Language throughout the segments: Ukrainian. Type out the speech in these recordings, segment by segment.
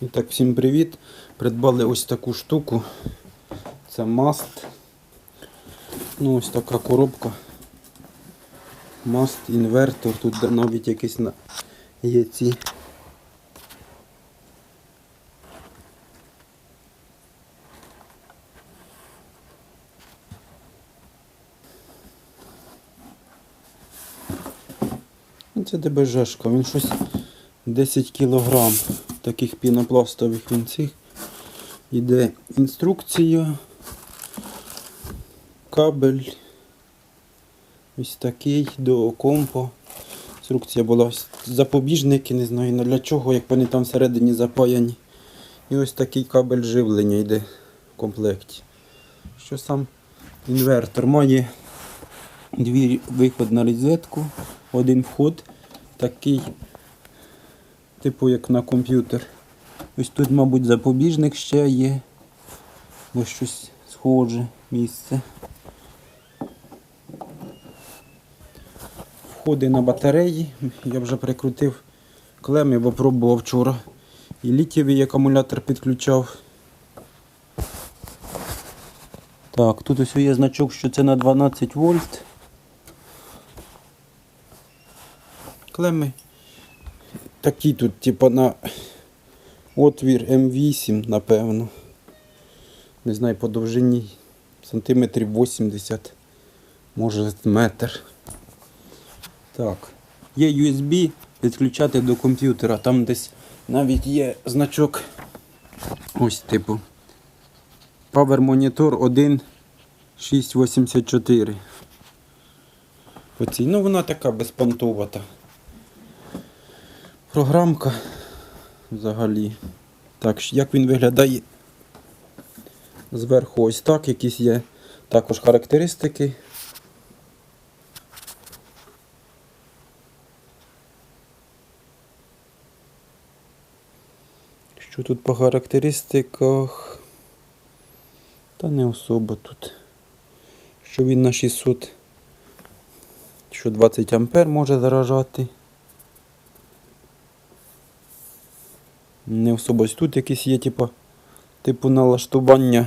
І так, всім привіт. Придбали ось таку штуку. Це маст. Ну, ось така коробка. Маст, інвертор. Тут навіть якісь є ці. Ну, Це ДБЖшка, він щось 10 кг таких пінопластових він цих. Іде інструкція, кабель. Ось такий до компа. Інструкція була запобіжники, не знаю ну, для чого, як вони там всередині запаяні. І ось такий кабель живлення йде в комплекті. Що сам інвертор має дві виход на розетку, один вход, такий, типу як на комп'ютер. Ось тут, мабуть, запобіжник ще є. Ось щось схоже місце. Входи на батареї. Я вже прикрутив клеми, бо пробував вчора. І літєвий акумулятор підключав. Так, тут ось є значок, що це на 12 вольт. Клеми. Такі тут, типу, на отвір М8, напевно. Не знаю, по довжині сантиметрів 80, може метр. Так. Є USB підключати до комп'ютера. Там десь навіть є значок. Ось типу. Power Monitor 1.684. Оцій. Ну вона така безпонтовата. Програмка взагалі. Так, як він виглядає зверху ось так, якісь є також характеристики. Що тут по характеристиках? Та не особо тут. Що він на 600, що 20 ампер може заражати. Не особо ось тут якісь є, типу, типу налаштування,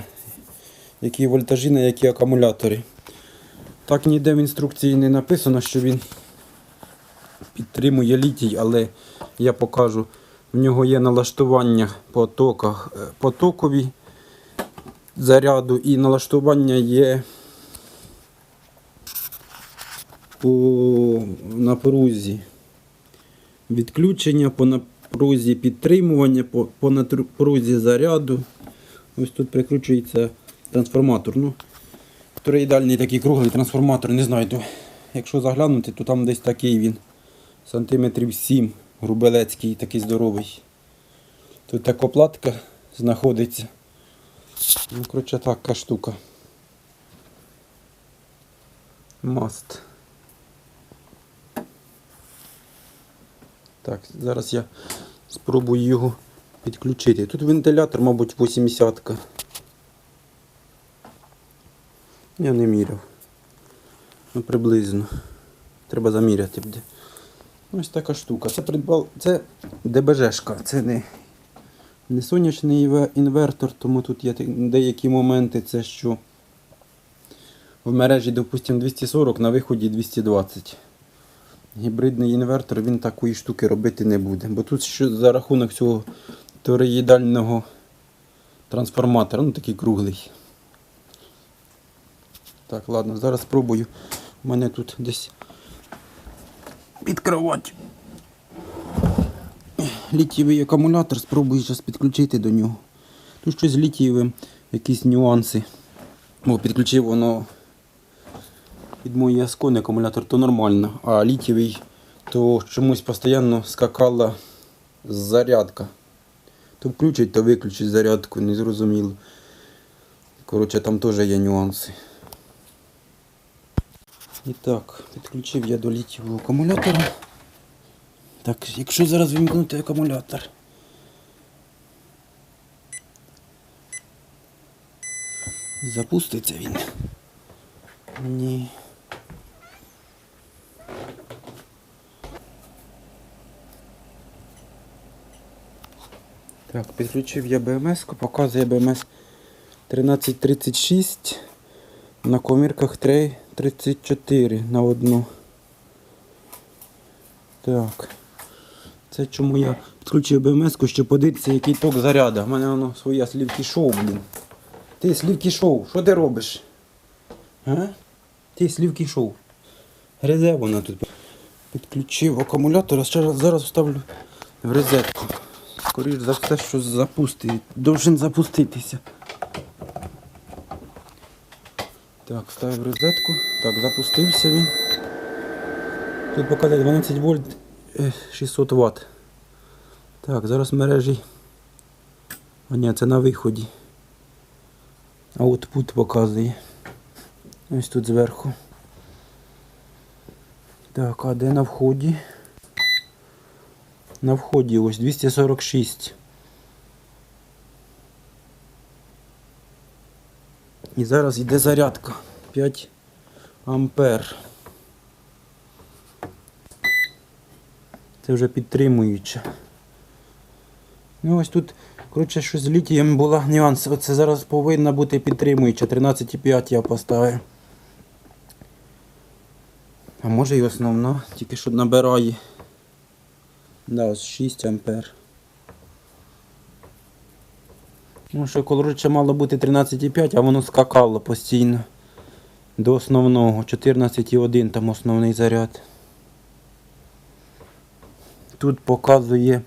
які вольтажі на які акумулятори. Так ніде в інструкції не написано, що він підтримує літій, але я покажу. В нього є налаштування по е, потокові заряду і налаштування є по напрузі. Відключення по напрузі підтримування, по, напрузі заряду. Ось тут прикручується трансформатор. Ну, Троїдальний такий круглий трансформатор, не знаю, то, якщо заглянути, то там десь такий він. Сантиметрів 7, грубелецький, такий здоровий. Тут така платка знаходиться. Ну, коротше, така штука. Маст. Так, зараз я спробую його підключити. Тут вентилятор, мабуть, 80-ка. Я не міряв. Ну, приблизно. Треба заміряти буде. Ось така штука. Це придбав. Це ДБЖшка, це не, не сонячний інвертор, тому тут є деякі моменти, це що в мережі, допустимо, 240, на виході 220. Гібридний інвертор він такої штуки робити не буде. Бо тут що за рахунок цього тороїдального трансформатора, ну такий круглий. Так, ладно, зараз спробую. У мене тут десь під кровать. Літієвий акумулятор, спробую зараз підключити до нього. Тут щось з літієвим, якісь нюанси. Бо підключив воно під мої аскони акумулятор, то нормально, а літієвий, то чомусь постійно скакала зарядка. То включить, то виключить зарядку, незрозуміло. Коротше, там теж є нюанси. І так, підключив я до літівого акумулятора. Так, якщо зараз вимкнути акумулятор. Запуститься він. Ні. Так, підключив я БМС, показує БМС 1336 на комірках 334 на одну. Так. Це чому я підключив БМС, щоб подивитися, який ток заряду. У мене воно своє слівки шоу, блін. Ти слівки шоу, що ти робиш? А? Ти слівки шоу. Гризе вона тут. Підключив акумулятор, а зараз вставлю в розетку. Скоріш за все, що запустить. Должен запуститися. Так, вставив розетку. Так, запустився він. Тут показує 12 вольт е, 600 Вт. Так, зараз мережі. А ні, це на виході. Output показує. Ось тут зверху. Так, а де на вході? На вході ось 246. І зараз йде зарядка. 5 ампер. Це вже підтримуюче. Ну ось тут, коротше, щось з літієм була нюанс. Оце зараз повинна бути підтримуюча. 13,5 я поставив. А може і основна, тільки що набирає. Да, ось 6 ампер. Ну що, коротше, мало бути 13,5, а воно скакало постійно. До основного. 14,1 там основний заряд. Тут показує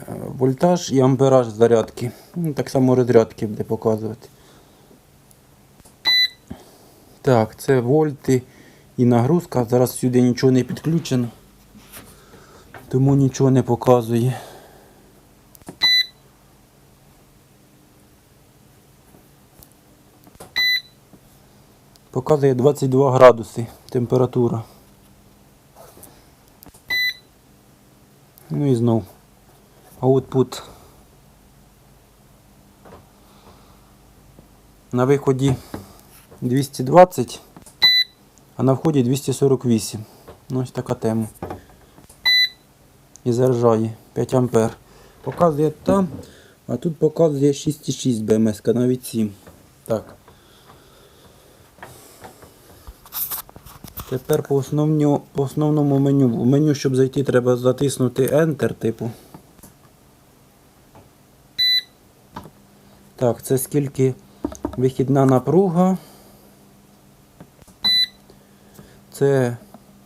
е, вольтаж і ампераж зарядки. Ну, так само розрядки буде показувати. Так, це вольти і нагрузка. Зараз сюди нічого не підключено. Тому нічого не показує. Показує 22 градуси температура. Ну і знов. Output. На виході 220, а на вході 248. Ну, ось така тема. І заряджає 5 ампер. Показує там, а тут показує 6,6 БМС, навіть 7. Так. Тепер по, основню, по основному меню. В меню, щоб зайти, треба затиснути Enter, типу. Так, це скільки вихідна напруга. Це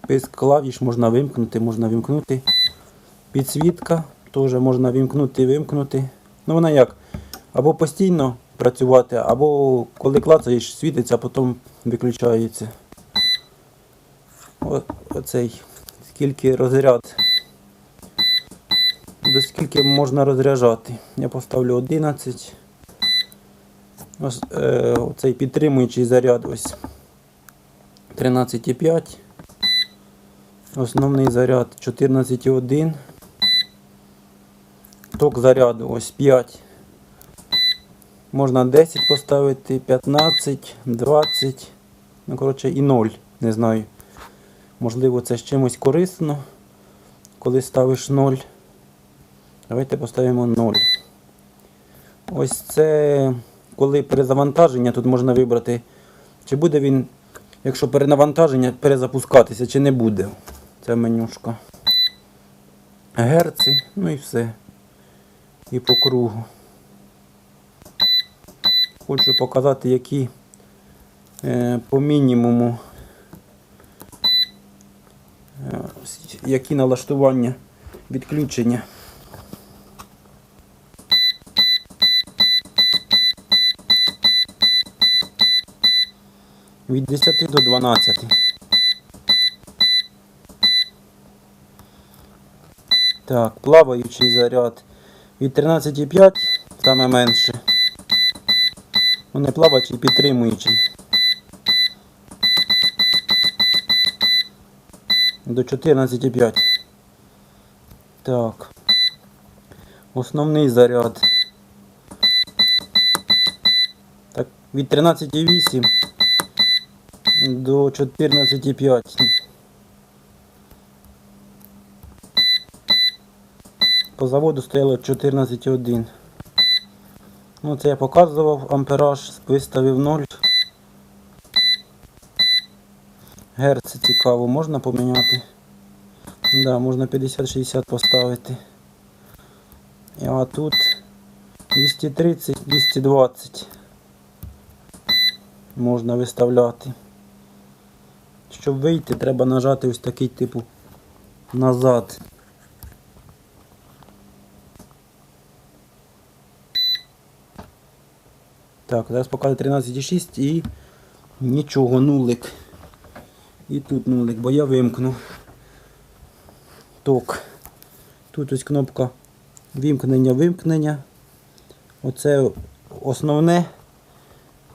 писк клавіш можна вимкнути, можна вимкнути. Підсвітка теж можна вимкнути і вимкнути. Ну вона як? Або постійно працювати, або коли клацаєш, світиться, а потім виключається. О, оцей, скільки розряд. До скільки можна розряджати. Я поставлю 11. Ось, е, оцей підтримуючий заряд ось 13,5. Основний заряд 14,1. Ток заряду ось 5. Можна 10 поставити, 15, 20. Ну, коротше, і 0. Не знаю. Можливо, це з чимось корисно, коли ставиш 0. Давайте поставимо 0. Ось це, коли перезавантаження, тут можна вибрати, чи буде він, якщо перенавантаження, перезапускатися, чи не буде. Це менюшка. Герці, ну і все. І по кругу. Хочу показати, які е, по мінімуму. Е, які налаштування відключення. Від 10 до 12. Так, плаваючий заряд від 13,5 саме менше. Ну не плаваючий, підтримуючий. До 14,5. Так. Основний заряд. Так, від 13,8 до 14,5. По заводу стояло 14,1. Ну, це я показував ампераж, виставив 0. Герц цікаво, можна поміняти? Да, можна 50-60 поставити. А тут 230, 220 можна виставляти. Щоб вийти, треба нажати ось такий типу назад. Так, зараз показує 13,6 і нічого, нулик. І тут нулик, бо я вимкну ток. Тут ось кнопка вімкнення, вимкнення. Оце основне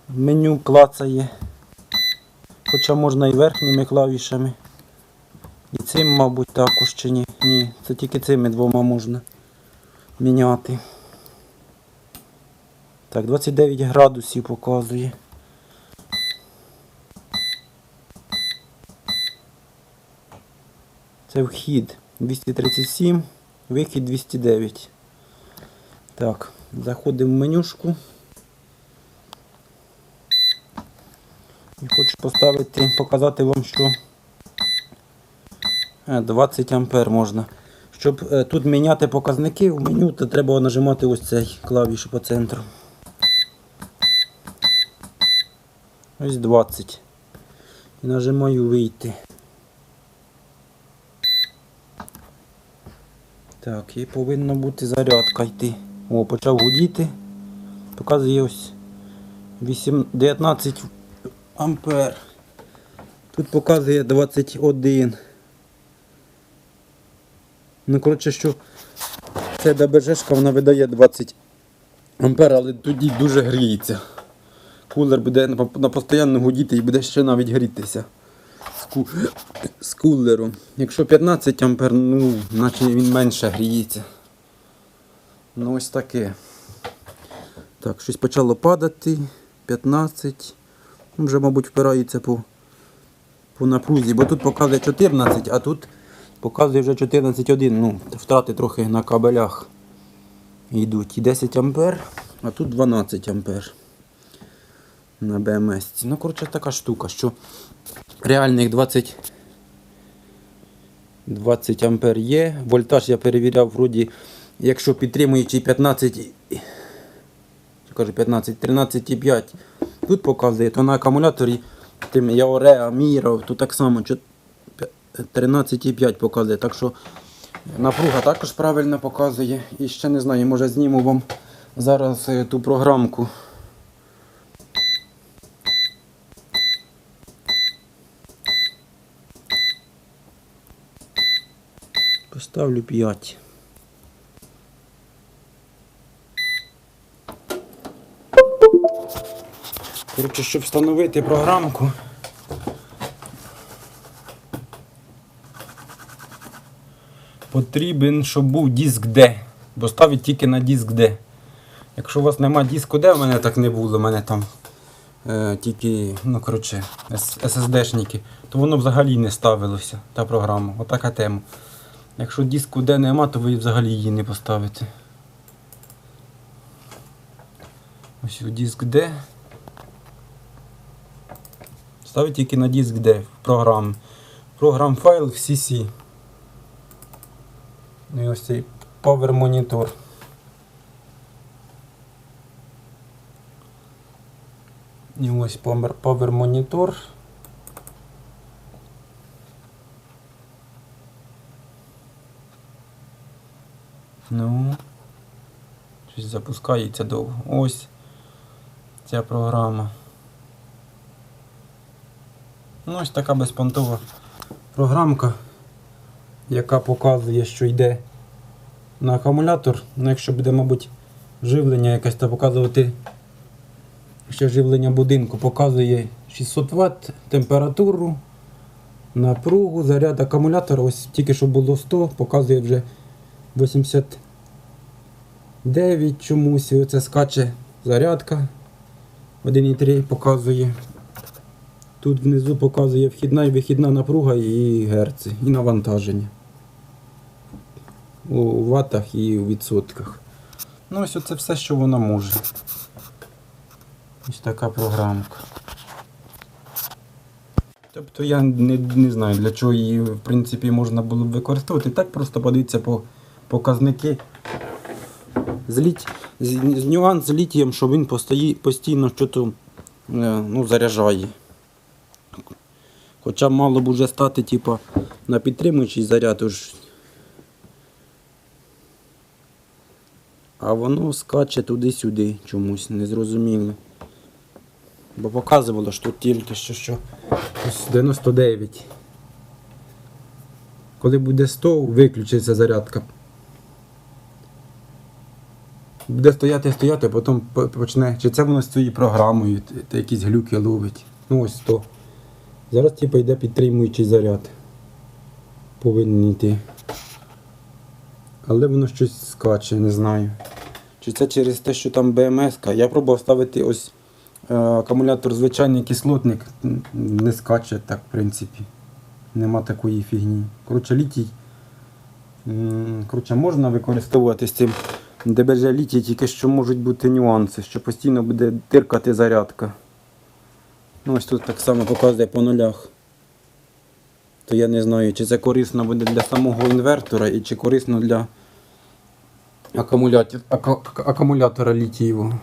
меню клацає. Хоча можна і верхніми клавішами. І цим, мабуть, також чи ні. Ні, це тільки цими двома можна міняти. Так, 29 градусів показує. Це вхід 237, вихід 209. Так, заходимо в менюшку. І хочу поставити, показати вам, що е, 20 ампер можна. Щоб е, тут міняти показники в меню, то треба нажимати ось цей клавіш по центру. Ось 20. І нажимаю вийти. Так, і повинна бути зарядка йти. О, почав гудіти. Показує ось 8, 19 ампер. Тут показує 21. Ну, коротше, що це ДБЖшка, вона видає 20 ампер, але тоді дуже гріється. Кулер буде на, постійно гудіти і буде ще навіть грітися з, ку... з кулером. Якщо 15 ампер, ну, наче він менше гріється. Ну ось таке. Так, щось почало падати. 15. Ну, Вже, мабуть, впирається по, по напрузі, бо тут показує 14, а тут показує вже 14,1. Ну, втрати трохи на кабелях йдуть. І 10 ампер, а тут 12 ампер на БМС. Ну, коротше, така штука, що реальних 20 20 ампер є. Вольтаж я перевіряв, вроді, якщо підтримуючи 15, кажу 15, 13,5 тут показує, то на акумуляторі тим Яоре, Аміро, тут так само 13,5 показує. Так що напруга також правильно показує. І ще не знаю, може зніму вам зараз е, ту програмку. Поставлю 5. Коротше, щоб встановити програмку. Потрібен, щоб був диск D. Бо ставить тільки на диск D. Якщо у вас нема диску D, у мене так не було, у мене там е, тільки, ну коротше, SSD-шники, то воно взагалі не ставилося, та програма. Отака тема. Якщо диску D нема, то ви взагалі її не поставите. Ось диск D. Ставить тільки на диск D в програм. Програм файл в CC. Ну і ось цей Power Monitor. І ось Power Monitor. Ну, щось запускається довго. Ось ця програма. Ну, ось така безпонтова програмка, яка показує, що йде на акумулятор. Ну, якщо буде, мабуть, живлення якесь та показувати ще живлення будинку, показує 600 Вт, температуру, напругу, заряд акумулятора. Ось тільки що було 100, показує вже 89 чомусь. І оце скаче зарядка. 1,3 показує. Тут внизу показує вхідна і вихідна напруга і герци, і навантаження. У ватах і у відсотках. Ну, ось це все, що вона може. Ось така програмка. Тобто я не, не знаю, для чого її в принципі можна було б використовувати. Так просто подивіться по показники. З, з, з нюанс з літієм, що він постої... постійно щось е, ну, заряджає. Хоча мало б уже стати типу, на підтримуючий заряд, уж. а воно скаче туди-сюди чомусь, незрозуміло. Бо показувало, що тут тільки що, що 99. Коли буде 100, виключиться зарядка. Буде стояти, стояти, а потім почне. Чи це воно з цією програмою, т- т- якісь глюки ловить. Ну ось 100. Зараз типу йде підтримуючий заряд. Повинен йти. Але воно щось скаче, не знаю. Чи це через те, що там БМС? -ка. Я пробував ставити ось е, акумулятор звичайний кислотник. Не скаче так, в принципі. Нема такої фігні. Коротше, літій. Коротше, можна використовувати з цим ДБЖ літій, тільки що можуть бути нюанси, що постійно буде тиркати зарядка. Ну, ось тут так само показує по нулях. То я не знаю, чи це корисно буде для самого інвертора і чи корисно для акумулятор, акумулятора літієвого.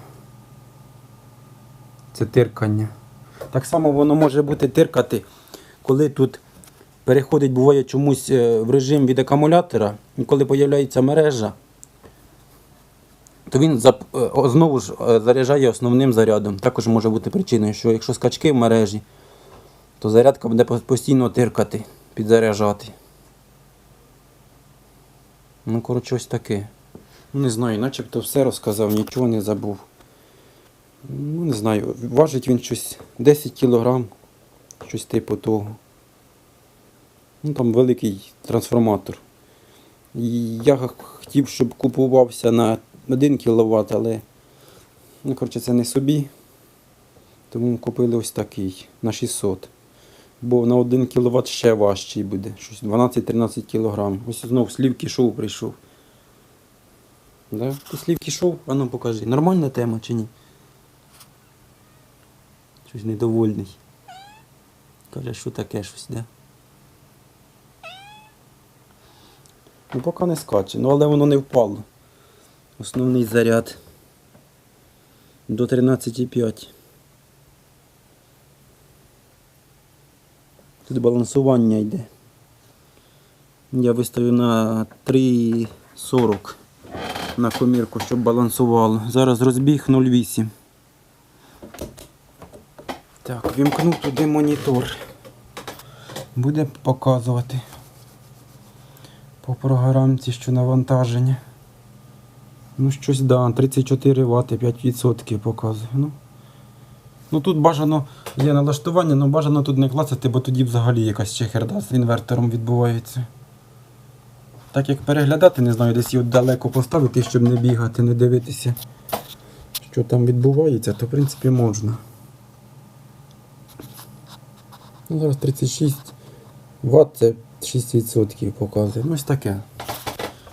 Це тиркання. Так само воно може бути тиркати, коли тут переходить, буває чомусь е, в режим від акумулятора, і коли з'являється мережа, то він е, знову ж е, заряджає основним зарядом. Також може бути причиною, що якщо скачки в мережі, то зарядка буде постійно тиркати, підзаряджати. Ну, коротше, ось таке. Ну, не знаю, начебто все розказав, нічого не забув. Ну, не знаю, важить він щось 10 кілограм, щось типу того. Ну, там великий трансформатор. І я хотів, щоб купувався на 1 кВт, але ну, коротше, це не собі. Тому купили ось такий на 600. Бо на 1 кВт ще важчий буде. Щось 12-13 кг. Ось знов слівки шоу прийшов. Да? Ти слівки шоу? А ну покажи. Нормальна тема чи ні? Щось недовольний. Каже, що таке щось, да? Ну поки не скаче, ну але воно не впало. Основний заряд до 13,5. Тут балансування йде. Я виставив на 3,40 на комірку, щоб балансувало. Зараз розбіг 0,8. Так, вімкнув туди монітор. Буде показувати по програмці, що навантаження. Ну, щось, да, 34 Вт, 5% показує. Ну, ну тут бажано є налаштування, але бажано тут не клацати, бо тоді взагалі якась чехерда з інвертором відбувається. Так як переглядати, не знаю, десь його далеко поставити, щоб не бігати, не дивитися, що там відбувається, то в принципі можна. Ну, зараз 36 Вт це 6% показує. Ну ось таке.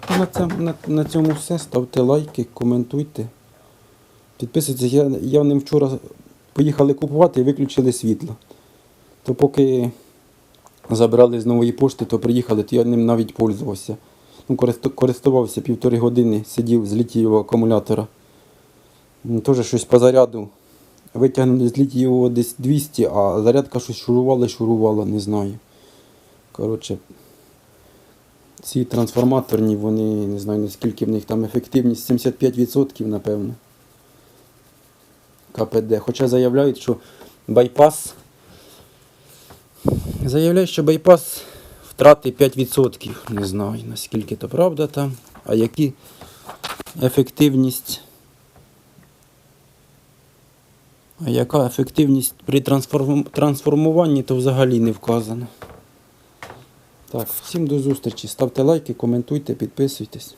Ну, На, це, на, на цьому все. Ставте лайки, коментуйте. Підписуйтесь. Я, я ним вчора поїхали купувати і виключили світло. То поки забрали з нової пошти, то приїхали, то я ним навіть пользувався. Ну, користувався півтори години, сидів з літієвого акумулятора. Теж щось по заряду. Витягнули з літієвого десь 200, а зарядка щось шурувала, шурувала, не знаю. Коротше, ці трансформаторні, вони не знаю наскільки в них там ефективність 75%, напевно. КПД. Хоча заявляють, що байпас. Заявляють, що байпас втрати 5%. Не знаю наскільки то правда там. А які ефективність. А яка ефективність при трансформуванні, то взагалі не вказано. Так, всім до зустрічі. Ставте лайки, коментуйте, підписуйтесь.